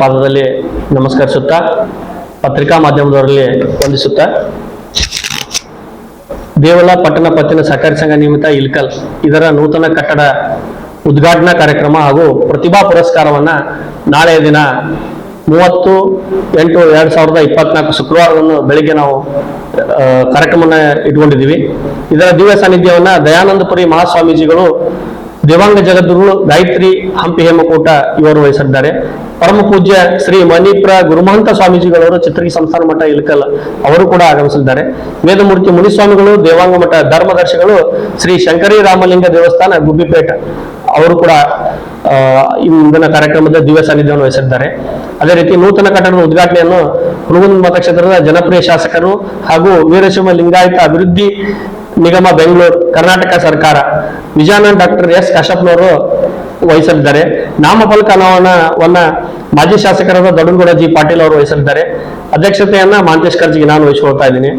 ಪಾದದಲ್ಲಿ ನಮಸ್ಕರಿಸುತ್ತಾ, ಪತ್ರಿಕಾ ಮಾಧ್ಯಮದವರಲ್ಲಿ ವಂದಿಸುತ್ತಾ. ದೇವಲ ಪಟ್ಟಣ ಪತ್ತಿನ ಸಹಕಾರಿ ಸಂಘ ನಿಮಿತ್ತ ಇಲ್ಕಲ್, ಇದರ ನೂತನ ಕಟ್ಟಡ ಉದ್ಘಾಟನಾ ಕಾರ್ಯಕ್ರಮ ಹಾಗೂ ಪ್ರತಿಭಾ ಪುರಸ್ಕಾರವನ್ನ ನಾಳೆಯ ದಿನ ಮೂವತ್ತು, ಎಂಟು, ಎರಡ್ ಸಾವಿರದ ಇಪ್ಪತ್ನಾಲ್ಕು ಶುಕ್ರವಾರವನ್ನು ಬೆಳಿಗ್ಗೆ ನಾವು ಕಾರ್ಯಕ್ರಮನ ಇಟ್ಕೊಂಡಿದ್ದೀವಿ. ಇದರ ದಿವ್ಯ ಸಾನ್ನಿಧ್ಯವನ್ನ ದಯಾನಂದಪುರಿ ಮಹಾಸ್ವಾಮೀಜಿಗಳು ದೇವಾಂಗ ಜಗದ್ಗುರು ಗಾಯತ್ರಿ ಹಂಪಿ ಹೇಮಕೂಟ ಇವರು ವಹಿಸಿದ್ದಾರೆ. ಪರಮ ಪೂಜ್ಯ ಶ್ರೀ ಮಣಿಪ್ರ ಗುರುಮಹಂತ ಸ್ವಾಮೀಜಿಗಳವರು ಚಿತ್ರಗಿ ಸಂಸ್ಥಾನ ಮಠ ಇಲಕಲ್ ಅವರು ಕೂಡ ಆಗಮಿಸಿದ್ದಾರೆ. ವೇದಮೂರ್ತಿ ಮುನಿಸ್ವಾಮಿಗಳು, ದೇವಾಂಗ ಮಠ ಧರ್ಮದರ್ಶಿಗಳು, ಶ್ರೀ ಶಂಕರಿ ರಾಮಲಿಂಗ ದೇವಸ್ಥಾನ ಗುಬ್ಬಿಪೇಟ ಅವರು ಕೂಡ ಇಂದಿನ ಕಾರ್ಯಕ್ರಮದ ದಿವ್ಯ ಸಾನ್ನಿಧ್ಯವನ್ನು ವಹಿಸಿದ್ದಾರೆ. ಅದೇ ರೀತಿ ನೂತನ ಕಟ್ಟಡದ ಉದ್ಘಾಟನೆಯನ್ನು ಹುಣಗುಂದ ಮತಕ್ಷೇತ್ರದ ಜನಪ್ರಿಯ ಶಾಸಕರು ಹಾಗೂ ವೀರಶಿವ ಲಿಂಗಾಯತ ಅಭಿವೃದ್ಧಿ ನಿಗಮ ಬೆಂಗಳೂರು, ಕರ್ನಾಟಕ ಸರ್ಕಾರ ವಿಜಯಾನಂದ್ ಡಾಕ್ಟರ್ ಎಸ್ ಕಾಶಪ್ಪನವರು ವಹಿಸಲಿದ್ದಾರೆ. ನಾಮಫಲಕ ಅನಾವರಣವನ್ನ ಮಾಜಿ ಶಾಸಕರಾದ ದೊಡ್ಡನಗೌಡ ಜಿ ಪಾಟೀಲ್ ಅವರು ವಹಿಸಲಿದ್ದಾರೆ. ಅಧ್ಯಕ್ಷತೆಯನ್ನ ಮಾಂತೇಶ್ ಕರ್ಜಿಗೆ ನಾನು ವಹಿಸಿಕೊಳ್ತಾ ಇದ್ದೀನಿ.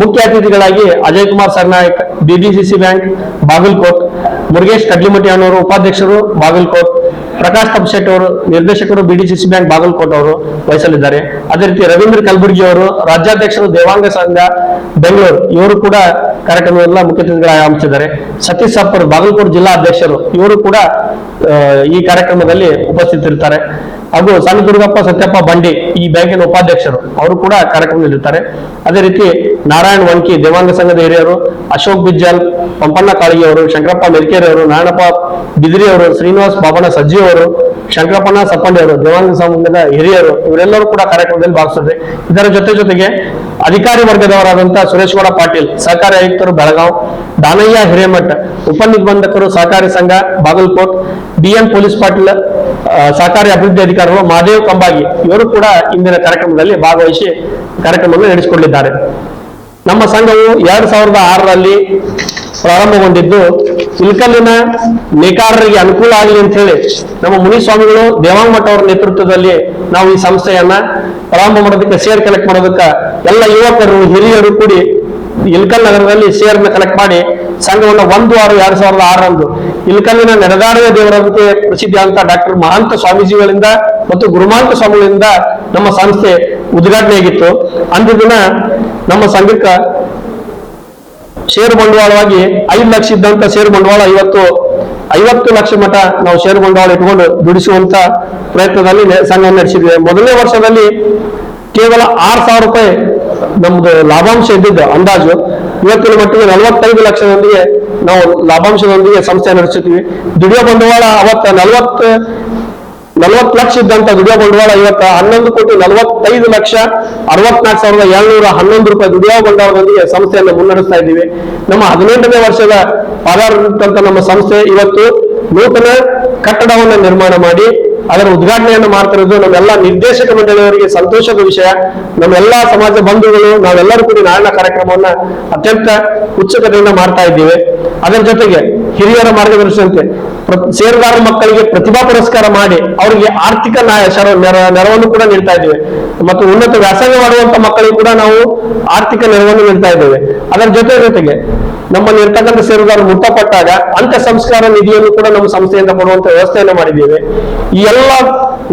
ಮುಖ್ಯ ಅತಿಥಿಗಳಾಗಿ ಅಜಯ್ ಕುಮಾರ್ ಸರ್ನಾಯಕ್ ಬಿಬಿಸಿಸಿ ಬ್ಯಾಂಕ್ ಬಾಗಲ್ಕೋಟ್, ಮುರುಗೇಶ್ ಕಡ್ಲಿಮಟ್ಟಿ ಅನ್ನೋರು ಉಪಾಧ್ಯಕ್ಷರು, ಬಾಗಲ್ಕೋಟ್, ಪ್ರಕಾಶ್ ತಪ್ಶೆಟ್ಟಿ ಅವರು ನಿರ್ದೇಶಕರು ಬಿಡಿಸಿಸಿ ಬ್ಯಾಂಕ್ ಬಾಗಲಕೋಟ್ ಅವರು ವಹಿಸಲಿದ್ದಾರೆ. ಅದೇ ರೀತಿ ರವೀಂದ್ರ ಕಲಬುರ್ಗಿ ಅವರು ರಾಜ್ಯಾಧ್ಯಕ್ಷರು, ದೇವಾಂಗ ಸಂಘ, ಬೆಂಗಳೂರು, ಇವರು ಕೂಡ ಕಾರ್ಯಕ್ರಮವೆಲ್ಲ ಮುಖ್ಯ ಅತಿಥಿಗಳ ಆಗಮಿಸಿದ್ದಾರೆ ಸತೀಶ್ ಸಾಪರ್ ಬಾಗಲಕೋಟೆ ಜಿಲ್ಲಾ ಅಧ್ಯಕ್ಷರು ಇವರು ಕೂಡ ಈ ಕಾರ್ಯಕ್ರಮದಲ್ಲಿ ಉಪಸ್ಥಿತರಿರ್ತಾರೆ ಹಾಗೂ ಸಣ್ಣ ದುರ್ಗಪ್ಪ ಸತ್ಯಪ್ಪ ಬಂಡಿ ಈ ಬ್ಯಾಂಕಿನ ಉಪಾಧ್ಯಕ್ಷರು, ಅವರು ಕೂಡ ಕಾರ್ಯಕ್ರಮದಲ್ಲಿರ್ತಾರೆ ಅದೇ ರೀತಿ ನಾರಾಯಣ್ ವಂಕಿ, ದೇವಾಂಗ ಸಂಘದ ಹಿರಿಯರು, ಅಶೋಕ್ ಬಿಜ್ಜಲ್, ಪಂಪಣ್ಣ ಕಾಳಗಿ ಅವರು ಶಂಕರಪ್ಪ ಮೆಲ್ಕೇರಿ ಅವರು ನಾರಾಯಣಪ್ಪ ಬಿದಿರಿ ಅವರು ಶ್ರೀನಿವಾಸ್ ಬಾಬಣ್ಣ ಸಜ್ಜಿ ಅವರು ಶಂಕರಪ್ಪಣ್ಣ ಸಪ್ಪಂಡಿ ಅವರು ದೇವಾಂಗ ಸಂಘದ ಹಿರಿಯರು, ಇವರೆಲ್ಲರೂ ಕೂಡ ಕಾರ್ಯಕ್ರಮದಲ್ಲಿ ಭಾಗಿಸಿದ್ರೆ ಇದರ ಜೊತೆ ಜೊತೆಗೆ ಅಧಿಕಾರಿ ವರ್ಗದವರಾದಂತಹ ಸುರೇಶ್ ಗೌಡ ಪಾಟೀಲ್, ಸಹಕಾರಿ ಆಯುಕ್ತರು ಬೆಳಗಾವ್, ದಾನಯ್ಯ ಹಿರೇಮಠ, ಉಪನಿರ್ಬಂಧಕರು ಸಹಕಾರಿ ಸಂಘ ಬಾಗಲಕೋಟ್ ಬಿಎಂ ಪೊಲೀಸ್ ಪಾಟೀಲ್ ಸಹಕಾರಿ ಅಭಿವೃದ್ಧಿ ಅಧಿಕಾರಿಗಳು ಮಹಾದೇವ್ ಕಂಬಾಗಿ ಇವರು ಕೂಡ ಇಂದಿನ ಕಾರ್ಯಕ್ರಮದಲ್ಲಿ ಭಾಗವಹಿಸಿ ಕಾರ್ಯಕ್ರಮವನ್ನು ನಡೆಸಿಕೊಂಡಿದ್ದಾರೆ. ನಮ್ಮ ಸಂಘವು ಎರಡ್ ಸಾವಿರದ ಆರರಲ್ಲಿ ಪ್ರಾರಂಭಗೊಂಡಿದ್ದು, ಇಲ್ಕಲ್ಲಿನ ನೇಕಾರರಿಗೆ ಅನುಕೂಲ ಆಗಲಿ ಅಂತ ಹೇಳಿ ನಮ್ಮ ಮುನಿಸ್ವಾಮಿಗಳು ದೇವಾಂಗ ಮಠ ಅವರ ನೇತೃತ್ವದಲ್ಲಿ ನಾವು ಈ ಸಂಸ್ಥೆಯನ್ನ ಪ್ರಾರಂಭ ಮಾಡೋದಕ್ಕೆ ಸೇರ್ ಕಲೆಕ್ಟ್ ಮಾಡೋದಕ್ಕ ಎಲ್ಲ ಯುವಕರು, ಹಿರಿಯರು ಕೂಡಿ ಇಲ್ಕಲ್ ನಗರದಲ್ಲಿ ಶೇರ್ನ ಕಲೆಕ್ಟ್ ಮಾಡಿ ಸಂಘವನ್ನು ಒಂದು ಆರು ಎರಡ್ ಸಾವಿರದ ಆರರಂದು. ಇಲ್ಕಲ್ಲಿನ ನೆರೆದಾಡುವ ದೇವರಂತೆ ಪ್ರಸಿದ್ಧಿ ಅಂತ ಡಾಕ್ಟರ್ ಮಹಾಂತ ಸ್ವಾಮೀಜಿಗಳಿಂದ ಮತ್ತು ಗುರುಮಾಂತ ಸ್ವಾಮಿಗಳಿಂದ ನಮ್ಮ ಸಂಸ್ಥೆ ಉದ್ಘಾಟನೆಯಾಗಿತ್ತು ಅಂದು ದಿನ ನಮ್ಮ ಸಂಘಕ್ಕೆ ಷೇರು ಬಂಡವಾಳವಾಗಿ ಐದು ಲಕ್ಷ ಇದ್ದಂತ ಷೇರು ಬಂಡವಾಳ ಇವತ್ತು ಐವತ್ತು ಲಕ್ಷ ಮಠ ನಾವು ಷೇರು ಬಂಡವಾಳ ಇಟ್ಕೊಂಡು ದುಡಿಸುವಂತ ಪ್ರಯತ್ನದಲ್ಲಿ ಸಂಘವನ್ನು ಸಂಘ ನಡೆಸಿದ್ವಿ. ಮೊದಲನೇ ವರ್ಷದಲ್ಲಿ ಕೇವಲ ಆರು ಸಾವಿರ ರೂಪಾಯಿ ನಮ್ದು ಲಾಭಾಂಶ ಇದ್ದಿದ್ದು ಅಂದಾಜು ಇವತ್ತಿನ ಮಟ್ಟಿಗೆ ನಲವತ್ತೈದು ಲಕ್ಷದೊಂದಿಗೆ ನಾವು ಲಾಭಾಂಶದೊಂದಿಗೆ ಸಂಸ್ಥೆ ನಡೆಸುತ್ತೀವಿ ದುಡಿಯೋ ಬಂಡವಾಳ ಅವತ್ತ ನಲವತ್ತು ನಲವತ್ತು ಲಕ್ಷ ಇದ್ದಂತ ದುಡಿಯೋ ಬಂಡವಾಳ ಇವತ್ತ ಹನ್ನೊಂದು ಕೋಟಿ ನಲವತ್ತೈದು ಲಕ್ಷ ಅರವತ್ನಾಲ್ಕು ಸಾವಿರದ ಏಳ್ನೂರ ಹನ್ನೊಂದು ರೂಪಾಯಿ ದುಡಿಯೋ ಬಂಡವಾಳದೊಂದಿಗೆ ಸಂಸ್ಥೆಯನ್ನು ಮುನ್ನಡೆಸ್ತಾ ಇದ್ದೀವಿ. ನಮ್ಮ ಹದಿನೆಂಟನೇ ವರ್ಷದ ಪಾದಾರ್ಥ ನಮ್ಮ ಸಂಸ್ಥೆ ಇವತ್ತು ನೂತನ ಕಟ್ಟಡವನ್ನು ನಿರ್ಮಾಣ ಮಾಡಿ ಅದರ ಉದ್ಘಾಟನೆಯನ್ನು ಮಾಡ್ತಿರೋದು ನಮ್ಮೆಲ್ಲ ನಿರ್ದೇಶಕ ಮಂಡಳಿಯವರಿಗೆ ಸಂತೋಷದ ವಿಷಯ. ನಮ್ಮೆಲ್ಲ ಸಮಾಜ ಬಂಧುಗಳು, ನಾವೆಲ್ಲರೂ ಕೂಡಿ ನಾರಾಯಣ ಕಾರ್ಯಕ್ರಮವನ್ನ ಅತ್ಯಂತ ಉತ್ಸುಕತೆಯಿಂದ ಮಾಡ್ತಾ ಇದ್ದೀವಿ. ಅದರ ಜೊತೆಗೆ ಹಿರಿಯರ ಮಾರ್ಗದರ್ಶನಂತೆ ಸೇರುದಾರ ಮಕ್ಕಳಿಗೆ ಪ್ರತಿಭಾ ಪುರಸ್ಕಾರ ಮಾಡಿ ಅವರಿಗೆ ಆರ್ಥಿಕ ನೆರವನ್ನು ಕೂಡ ನೀಡ್ತಾ ಇದ್ದೇವೆ. ಮತ್ತು ಉನ್ನತ ವ್ಯಾಸಂಗ ಮಾಡುವಂತ ಮಕ್ಕಳಿಗೆ ಕೂಡ ನಾವು ಆರ್ಥಿಕ ನೆರವನ್ನು ನೀಡ್ತಾ ಇದ್ದೇವೆ. ಅದರ ಜೊತೆ ಜೊತೆಗೆ ನಮ್ಮಲ್ಲಿ ಇರ್ತಕ್ಕಂಥ ಸೇರುದಾರರು ಮೃತಪಟ್ಟಾಗ ಅಂತ ಸಂಸ್ಕಾರ ನಿಧಿಯನ್ನು ಕೂಡ ನಮ್ಮ ಸಂಸ್ಥೆಯಿಂದ ಕೊಡುವಂತ ವ್ಯವಸ್ಥೆಯನ್ನು ಮಾಡಿದ್ದೇವೆ. ಈ ಎಲ್ಲ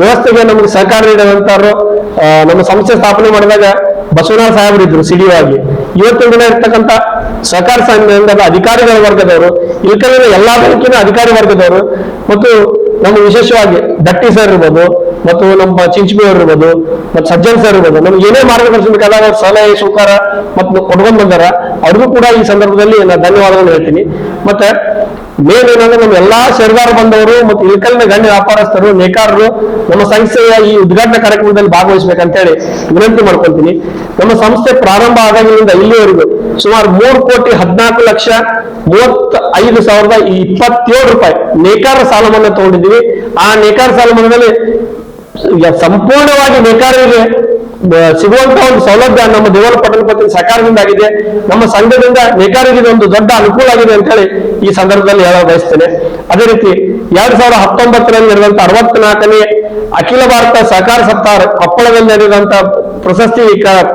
ವ್ಯವಸ್ಥೆಗೆ ನಮಗೆ ಸಹಕಾರ ನೀಡಿದಂತವರು ನಮ್ಮ ಸಂಸ್ಥೆ ಸ್ಥಾಪನೆ ಮಾಡಿದಾಗ ಬಸವರಾಜ್ ಸಾಹೇಬರು ಇದ್ರು ಸಿಡಿಒ ಆಗಿ ಇವತ್ತಿನ ದಿನ ಇರ್ತಕ್ಕಂಥ ಸಹಕಾರ ಸಂಘದ ಅಧಿಕಾರಿಗಳ ವರ್ಗದವರು ಇಲ್ಕಲ್ಲಿನ ಎಲ್ಲಾ ಬ್ಯಾಂಕಿನ ಅಧಿಕಾರಿ ವರ್ಗದವರು ಮತ್ತು ನಮ್ಮ ವಿಶೇಷವಾಗಿ ದಟ್ಟಿ ಸರ್ ಇರ್ಬೋದು, ಮತ್ತು ನಮ್ಮ ಚಿಂಚಿ ಅವ್ರು ಇರ್ಬೋದು, ಮತ್ತು ಸಜ್ಜನ್ ಸರ್ ಇರ್ಬೋದು, ನಮ್ಗೆ ಏನೇ ಮಾರ್ಗದರ್ಶನ ಬೇಕಾದಾಗ ಸಲಹೆ, ಸುಕಾರ, ಮತ್ತು ಕೊಡ್ಕೊಂಡ್ ಬಂದಾರ, ಅವ್ರಿಗೂ ಕೂಡ ಈ ಸಂದರ್ಭದಲ್ಲಿ ನಾನು ಧನ್ಯವಾದಗಳು ಹೇಳ್ತೀನಿ. ಮತ್ತೆ ಮೇನ್ ಏನಂದ್ರೆ ನಮ್ಮ ಎಲ್ಲಾ ಷೇರುದಾರ ಬಂದವರು ಮತ್ತು ಇಳಕಲ್ನ ಗಣ್ಯ ವ್ಯಾಪಾರಸ್ಥರು, ನೇಕಾರರು ನಮ್ಮ ಸಂಸ್ಥೆಯ ಈ ಉದ್ಘಾಟನಾ ಕಾರ್ಯಕ್ರಮದಲ್ಲಿ ಭಾಗವಹಿಸಬೇಕಂತ ಹೇಳಿ ವಿನಂತಿ ಮಾಡ್ಕೊಳ್ತೀನಿ. ನಮ್ಮ ಸಂಸ್ಥೆ ಪ್ರಾರಂಭ ಆದಾಗಿನಿಂದ ಇಲ್ಲಿವರೆಗೂ ಸುಮಾರು ಮೂರು ಕೋಟಿ ಹದಿನಾಲ್ಕು ಲಕ್ಷ ಮೂವತ್ತ ಐದು ಸಾವಿರದ ಇಪ್ಪತ್ತೇಳು ರೂಪಾಯಿ ನೇಕಾರ ಸಾಲ ಮನ್ನಾ ತಗೊಂಡಿದ್ದೀವಿ. ಆ ನೇಕಾರ ಸಾಲ ಸಂಪೂರ್ಣವಾಗಿ ನೇಕಾರರಿಗೆ ಸಿಗುವಂತಹ ಸಿಗುವಂತ ಒಂದು ಸೌಲಭ್ಯ ನಮ್ಮ ದೇವರ ಪಟ್ಟಣ ಸರ್ಕಾರದಿಂದ ಆಗಿದೆ. ನಮ್ಮ ಸಂಘದಿಂದ ನೇಕಾರರಿಗೆ ಒಂದು ದೊಡ್ಡ ಅನುಕೂಲ ಆಗಿದೆ ಅಂತ ಹೇಳಿ ಈ ಸಂದರ್ಭದಲ್ಲಿ ಹೇಳ ಬಯಸ್ತೇನೆ. ಅದೇ ರೀತಿ ಎರಡ್ ಸಾವಿರದ ಹತ್ತೊಂಬತ್ತರಲ್ಲಿ ಇರುವಂತಹ ಅರವತ್ನಾಲ್ಕನೇ ಅಖಿಲ ಭಾರತ ಸಹಕಾರ ಸಪ್ತಾಹ ಕೊಪ್ಪಳದಲ್ಲಿ ನಡೆದಂತ ಪ್ರಶಸ್ತಿ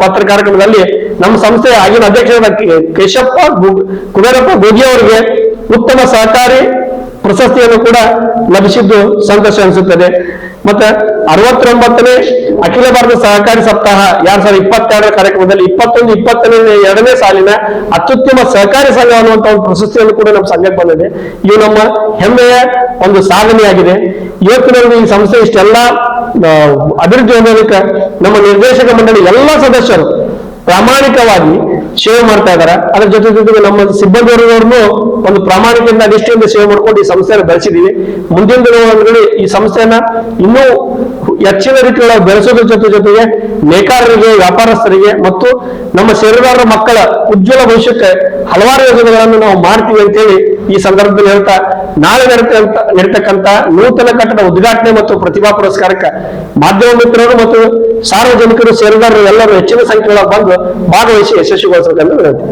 ಪತ್ರ ಕಾರ್ಯಕ್ರಮದಲ್ಲಿ ನಮ್ಮ ಸಂಸ್ಥೆಯ ಆಗಿನ ಅಧ್ಯಕ್ಷರಾದ ಕೇಶಪ್ಪ ಕುಬೇರಪ್ಪ ಗೋಗಿ ಅವರಿಗೆ ಉತ್ತಮ ಸಹಕಾರಿ ಪ್ರಶಸ್ತಿಯನ್ನು ಕೂಡ ಲಭಿಸಿದ್ದು ಸಂತೋಷ ಅನಿಸುತ್ತದೆ. ಮತ್ತೆ ಅರವತ್ತೊಂಬತ್ತನೇ ಅಖಿಲ ಭಾರತ ಸಹಕಾರಿ ಸಪ್ತಾಹ ಎರಡ್ ಸಾವಿರದ ಇಪ್ಪತ್ತೆರಡರ ಕಾರ್ಯಕ್ರಮದಲ್ಲಿ? ಇಪ್ಪತ್ತೊಂದು ಇಪ್ಪತ್ತನೇ ಎರಡನೇ ಸಾಲಿನ ಅತ್ಯುತ್ತಮ ಸಹಕಾರಿ ಸಂಘ ಅನ್ನುವಂತ ಒಂದು ಪ್ರಶಸ್ತಿಯನ್ನು ಕೂಡ ನಮ್ಮ ಸಂಘಕ್ಕೆ ಬಂದಿದೆ. ಇವು ನಮ್ಮ ಹೆಮ್ಮೆಯ ಒಂದು ಸಾಧನೆಯಾಗಿದೆ. ಇವತ್ತಿನಲ್ಲಿ ಈ ಸಂಸ್ಥೆ ಇಷ್ಟೆಲ್ಲ ಅಭಿವೃದ್ಧಿ ಹೊಂದೋದಕ್ಕೆ ನಮ್ಮ ನಿರ್ದೇಶಕ ಮಂಡಳಿ ಎಲ್ಲ ಸದಸ್ಯರು ಪ್ರಾಮಾಣಿಕವಾಗಿ ಸೇವೆ ಮಾಡ್ತಾ ಇದಾರೆ. ಅದ್ರ ಜೊತೆ ಜೊತೆಗೆ ನಮ್ಮ ಸಿಬ್ಬಂದಿ ವರ್ಗದವ್ರನ್ನು ಒಂದು ಪ್ರಾಮಾಣಿಕದಿಂದ ನಿಷ್ಠೆಯಿಂದ ಸೇವೆ ಮಾಡ್ಕೊಂಡು ಈ ಸಂಸ್ಥೆಯನ್ನು ಬೆಳೆಸಿದೀವಿ. ಮುಂದಿನ ದಿನಗಳಲ್ಲಿ ಈ ಸಂಸ್ಥೆಯನ್ನ ಇನ್ನೂ ಹೆಚ್ಚಿನ ರೀತಿಯೊಳಗೆ ಬೆಳೆಸೋದ್ರ ಜೊತೆ ಜೊತೆಗೆ ನೇಕಾರರಿಗೆ, ವ್ಯಾಪಾರಸ್ಥರಿಗೆ ಮತ್ತು ನಮ್ಮ ಷೇರುದಾರರ ಮಕ್ಕಳ ಉಜ್ವಲ ಭವಿಷ್ಯಕ್ಕೆ ಹಲವಾರು ಯೋಜನೆಗಳನ್ನು ನಾವು ಮಾಡ್ತೀವಿ ಅಂತೇಳಿ ಈ ಸಂದರ್ಭದಲ್ಲಿ ಹೇಳ್ತಾ, ನಾಳೆ ನಡೀತಕ್ಕಂತ ನಡೀತಕ್ಕಂತ ನೂತನ ಕಟ್ಟಡ ಉದ್ಘಾಟನೆ ಮತ್ತು ಪ್ರತಿಭಾ ಪುರಸ್ಕಾರಕ್ಕೆ ಮಾಧ್ಯಮ ಮಿತ್ರರು ಮತ್ತು ಸಾರ್ವಜನಿಕರು ಸೇರಿದಾರರು ಎಲ್ಲರೂ ಹೆಚ್ಚಿನ ಸಂಖ್ಯೆಗಳ ಬಂದು ಭಾಗವಹಿಸಿ ಯಶಸ್ವಿಗೊಳಿಸಬೇಕೆಂದು ವಿನಂತಿ